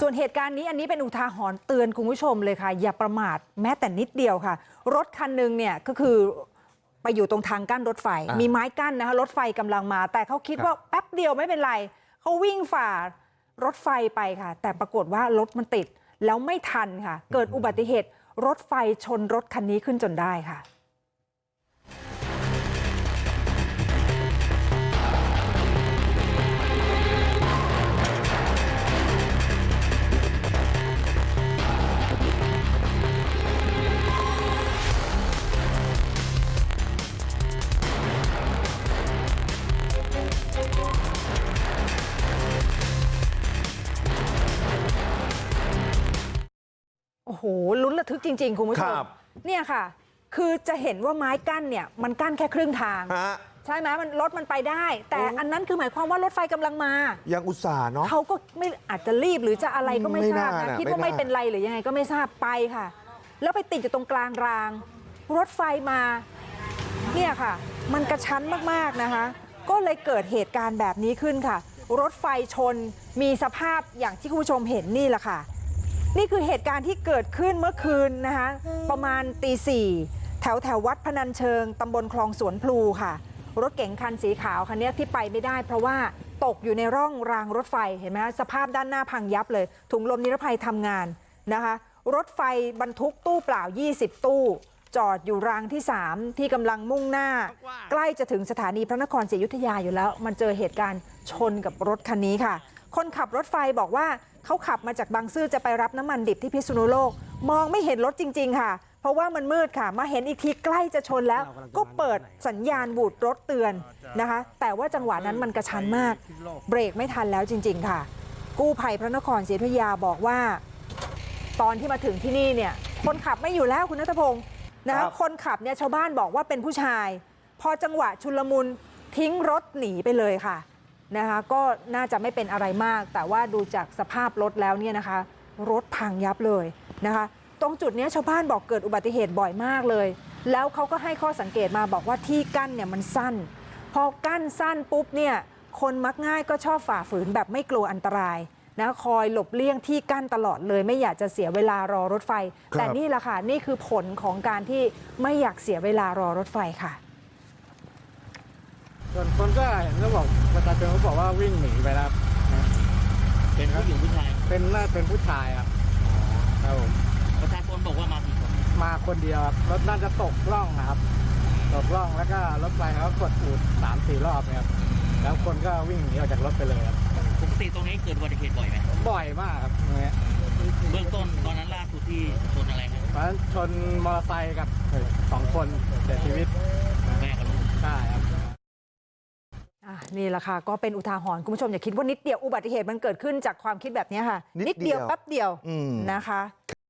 ส่วนเหตุการณ์นี้อันนี้เป็นอุทาหรณ์เตือนคุณผู้ชมเลยค่ะ อย่าประมาทแม้แต่นิดเดียวค่ะ รถคันหนึ่งเนี่ยก็คือไปอยู่ตรงทางกั้นรถไฟอ่ามีมีไม้กั้นนะคะรถไฟกำลังมา แต่เขาคิดครับว่าแป๊บเดียวไม่เป็นไรเขาวิ่งฝ่ารถไฟไปค่ะ แต่ปรากฏว่ารถมันติดแล้วไม่ทันค่ะ เกิดอุบัติเหตุรถไฟชนรถคันนี้ขึ้นจนได้ค่ะ หลุ้นระทึกจริงๆคุณผู้ชมครับเนี่ยค่ะคือจะเห็นว่าไม้กั้นเนี่ยมันกั้นแค่ครึ่งทางฮะใช่ไหมมันรถมันไปได้ แต่โอ้อันนั้นคือหมายความว่ารถไฟกำลังมา ยังอุตส่าห์เนาะเขาก็ไม่อาจจะรีบหรือจะอะไรก็ไม่ไม่ทราบน่านะน่ะคิดว่าไม่ไม่น่าเป็นไรหรือยังไงก็ไม่ทราบไปค่ะ แล้วไปติดอยู่ตรงกลางราง รถไฟมาเนี่ยค่ะ มันกระชั้นมากๆนะคะ ก็เลยเกิดเหตุการณ์แบบนี้ขึ้นค่ะ รถไฟชนมีสภาพอย่างที่คุณผู้ชมเห็นนี่แหละค่ะ นี่คือเหตุการณ์ที่เกิดขึ้นเมื่อคืนนะคะประมาณตีสี่แถวแถววัดพนัญเชิงตำบลคลองสวนพลูค่ะ รถเก๋งคันสีขาวคันนี้ที่ไปไม่ได้ เพราะว่าตกอยู่ในร่องรางรถไฟเห็นไหมคะสภาพด้านหน้าพังยับเลย ถุงลมนิรภัยทำงานนะคะ รถไฟบรรทุกตู้เปล่า 20 ตู้ จอดอยู่รางที่ 3 ที่กำลังมุ่งหน้า ใกล้จะถึงสถานีพระนครศรีอยุธยาอยู่แล้ว มันเจอเหตุการณ์ชนกับรถคันนี้ค่ะ คนขับรถไฟบอกว่าเขาขับมาจากบางซื่อจะไปรับน้ำมันดิบที่พิษณุโลก มองไม่เห็นรถจริง ๆ ค่ะ เพราะว่ามันมืดค่ะ มาเห็นอีกทีใกล้จะชนแล้ว ก็เปิดสัญญาณบูดรถเตือนนะคะ แต่ว่าจังหวะนั้นมันกระชั้นมาก เบรกไม่ทันแล้วจริง ๆ ค่ะ กู้ภัยพระนครศรีอยุธยาบอกว่า ตอนที่มาถึงที่นี่เนี่ย คนขับไม่อยู่แล้วคุณนัทพงศ์นะครัคะบคนขับเนี่ยชาวบ้านบอกว่าเป็นผู้ชาย พอจังหวะชุลมุนทิ้งรถหนีไปเลยค่ะ นะคะก็น่าจะไม่เป็นอะไรมาก แต่ว่าดูจากสภาพรถแล้วเนี่ยนะคะ รถพังยับเลยนะคะ ตรงจุดเนี้ยชาวบ้านบอกเกิดอุบัติเหตุบ่อยมากเลย แล้วเขาก็ให้ข้อสังเกตมาบอกว่าที่กั้นเนี่ยมันสั้น พอกั้นสั้นปุ๊บเนี่ยคนมักง่ายก็ชอบฝ่าฝืนแบบไม่กลัวอันตรายนะคอยหลบเลี่ยงที่กั้นตลอดเลย ไม่อยากจะเสียเวลารอรถไฟครับแต่นี่แหละค่ะนี่คือผลของการที่ไม่อยากเสียเวลารอรถไฟค่ะ ส่วนคนก็เห็นก็บอกประชาชนเขาบอกว่าวิ่งหนีไปแล้วนะเป็นผู้หญิงผู้ชายเป็นน่าเป็นผู้ชายครับครับผมประชาชนบอกว่ามากี่คนมาคนเดียวครับรถน่าจะตกร่องนะครับ ตกร่องแล้วก็รถไฟเขากดอูดสามสี่รอบเนี่ยครับแล้วคนก็วิ่งหนีออกจากรถไปเลยครับปกติตรงนี้เกิดอุบัติเหตุบ่อยไหมบ่อยมากครับตรงเนี้ยเบื้องต้นตอนนั้นล่าสุดที่ชนอะไรครับเพราะฉะนั้นชนมอเตอร์ไซค์กับสองคนเสียชีวิตแม่กับลูกใช่ครับอะ นี่แหละค่ะ ก็เป็นอุทาหรณ์คุณผู้ชมอย่าคิดว่านิดเดียวอุบัติเหตุมันเกิดขึ้นจากความคิดแบบนี้ค่ะนิดเดียวแป๊บเดียวอืมนะคะ